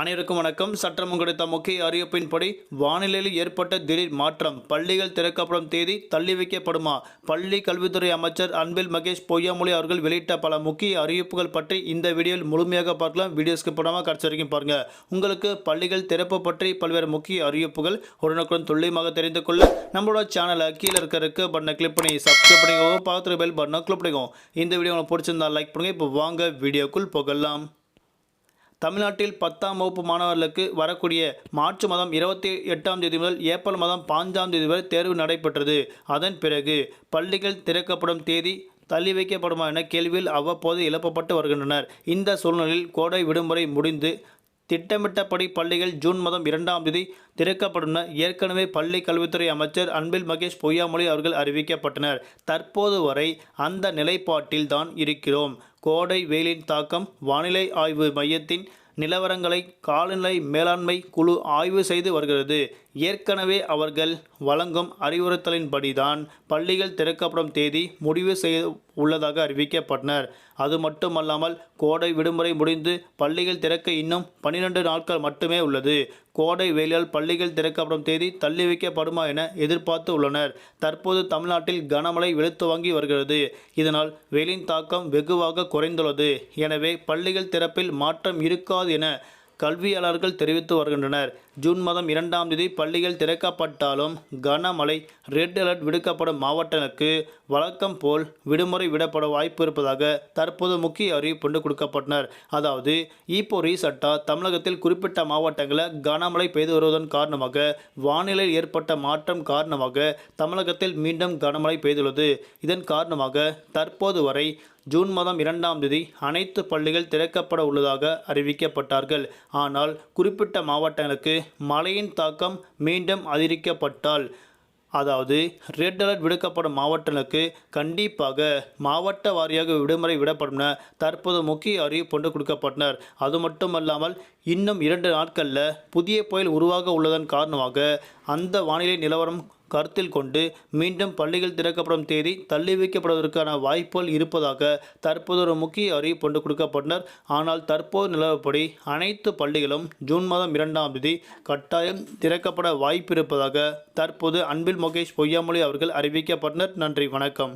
அனைவருக்கும் வணக்கம். சட்டமும் கிடைத்த முக்கிய அறிவிப்பின்படி வானிலையில் ஏற்பட்ட திடீர் மாற்றம் பள்ளிகள் திறக்கப்படும் தேதி தள்ளி வைக்கப்படுமா? பள்ளி கல்வித்துறை அமைச்சர் அன்பில் மகேஷ் பொய்யாமொழி அவர்கள் வெளியிட்ட பல முக்கிய அறிவிப்புகள் பற்றி இந்த வீடியோவில் முழுமையாக பார்க்கலாம். வீடியோஸ்க்கு படமாக கடைசி வரைக்கும் பாருங்க. உங்களுக்கு பள்ளிகள் திறப்பு பற்றி பல்வேறு முக்கிய அறிவிப்புகள் உடனுக்குடன் துல்லியமாக தெரிந்து கொள்ள நம்மளோட சேனலை கீழே இருக்க இருக்க பட்டனை கிளிக் பண்ணி சப்ஸ்கிரைப் பண்ணிக்கோங்க. பார்த்துட்டு பெல் பட்டனை கிளிக் பண்ணிக்கோங்க. இந்த வீடியோ உங்களுக்கு பிடிச்சிருந்தா லைக் பண்ணுங்க. இப்போ வாங்க வீடியோக்குள் போகலாம். தமிழ்நாட்டில் பத்தாம் வகுப்பு மாணவர்களுக்கு வரக்கூடிய மார்ச் மாதம் இருபத்தி எட்டாம் தேதி முதல் ஏப்ரல் மாதம் பாஞ்சாம் தேதி வரை தேர்வு நடைபெற்றது. அதன் பிறகு பள்ளிகள் திறக்கப்படும் தேதி தள்ளி வைக்கப்படுமா என கேள்வியில் அவ்வப்போது எழுப்பப்பட்டு வருகின்றனர். இந்த சூழ்நிலையில் கோடை விடுமுறை முடிந்து திட்டமிட்டபடி பள்ளிகள் ஜூன் மாதம் இரண்டாம் தேதி திறக்கப்படும் ஏற்கனவே பள்ளி கல்வித்துறை அமைச்சர் அன்பில் மகேஷ் பொய்யாமொழி அவர்கள் அறிவிக்கப்பட்டனர். தற்போது வரை அந்த நிலைப்பாட்டில் தான் இருக்கிறோம். கோடை வெயிலின் தாக்கம் வானிலை ஆய்வு மையத்தின் நிலவரங்களை காலநிலை மேலாண்மை குழு ஆய்வு செய்து வருகிறது. ஏற்கனவே அவர்கள் வழங்கும் அறிவுறுத்தலின்படிதான் பள்ளிகள் திறக்கப்படும் தேதி முடிவு செய்ய உள்ளதாக அறிவிக்கப்பட்டனர். அது மட்டுமல்லாமல் கோடை விடுமுறை முடிந்து பள்ளிகள் திறக்க இன்னும் பன்னிரண்டு நாட்கள் மட்டுமே உள்ளது. கோடை வெயிலால் பள்ளிகள் திறக்கப்படும் தேதி தள்ளி வைக்கப்படுமா என எதிர்பார்த்து உள்ளனர். தற்போது தமிழ்நாட்டில் கனமழை வெளுத்து வாங்கி வருகிறது. இதனால் வெயிலின் தாக்கம் வெகுவாக குறைந்துள்ளது. எனவே பள்ளிகள் திறப்பில் மாற்றம் இருக்காது என கல்வியாளர்கள் தெரிவித்து வருகின்றனர். ஜூன் மாதம் இரண்டாம் தேதி பள்ளிகள் திறக்கப்பட்டாலும் கனமழை ரெட் அலர்ட் விடுக்கப்படும் மாவட்டங்களுக்கு வழக்கம் போல் விடுமுறை விடப்பட வாய்ப்பு இருப்பதாக தற்போது முக்கிய அறிவிப்பு ஒன்று கொடுக்கப்பட்டனர். அதாவது இப்போ ரீசெண்டாக தமிழகத்தில் குறிப்பிட்ட மாவட்டங்களில் கனமழை பெய்து வருவதன் காரணமாக வானிலையில் ஏற்பட்ட மாற்றம் காரணமாக தமிழகத்தில் மீண்டும் கனமழை பெய்துள்ளது. இதன் காரணமாக தற்போது வரை ஜூன் மாதம் இரண்டாம் தேதி அனைத்து பள்ளிகள் திறக்கப்பட உள்ளதாக அறிவிக்கப்பட்டார்கள். ஆனால் குறிப்பிட்ட மாவட்டங்களுக்கு மழையின் தாக்கம் மீண்டும் அதிகரிக்கப்பட்டால் அதாவது ரெட் அலர்ட் விடுக்கப்படும் மாவட்டங்களுக்கு கண்டிப்பாக மாவட்ட வாரியாக விடுமுறை விடப்படும் என தற்போது முக்கிய அறிவிப்பு கொடுக்கப்பட்டனர். அது மட்டுமல்லாமல் இன்னும் இரண்டு நாட்களில் புதிய புயல் உருவாக உள்ளதன் காரணமாக அந்த வானிலை நிலவரம் கருத்தில் கொண்டு மீண்டும் பள்ளிகள் திறக்கப்படும் தேதி தள்ளி வைக்கப்படுவதற்கான வாய்ப்புகள் இருப்பதாக தற்போது ஒரு முக்கிய அறிவிப்பு ஒன்று கொடுக்கப்பட்டனர். ஆனால் தற்போது நிலவப்படி அனைத்து பள்ளிகளும் ஜூன் மாதம் இரண்டாம் தேதி கட்டாயம் திறக்கப்பட வாய்ப்பு இருப்பதாக தற்போது அன்பில் முகேஷ் பொய்யாமொழி அவர்கள் அறிவிக்கப்பட்டனர். நன்றி வணக்கம்.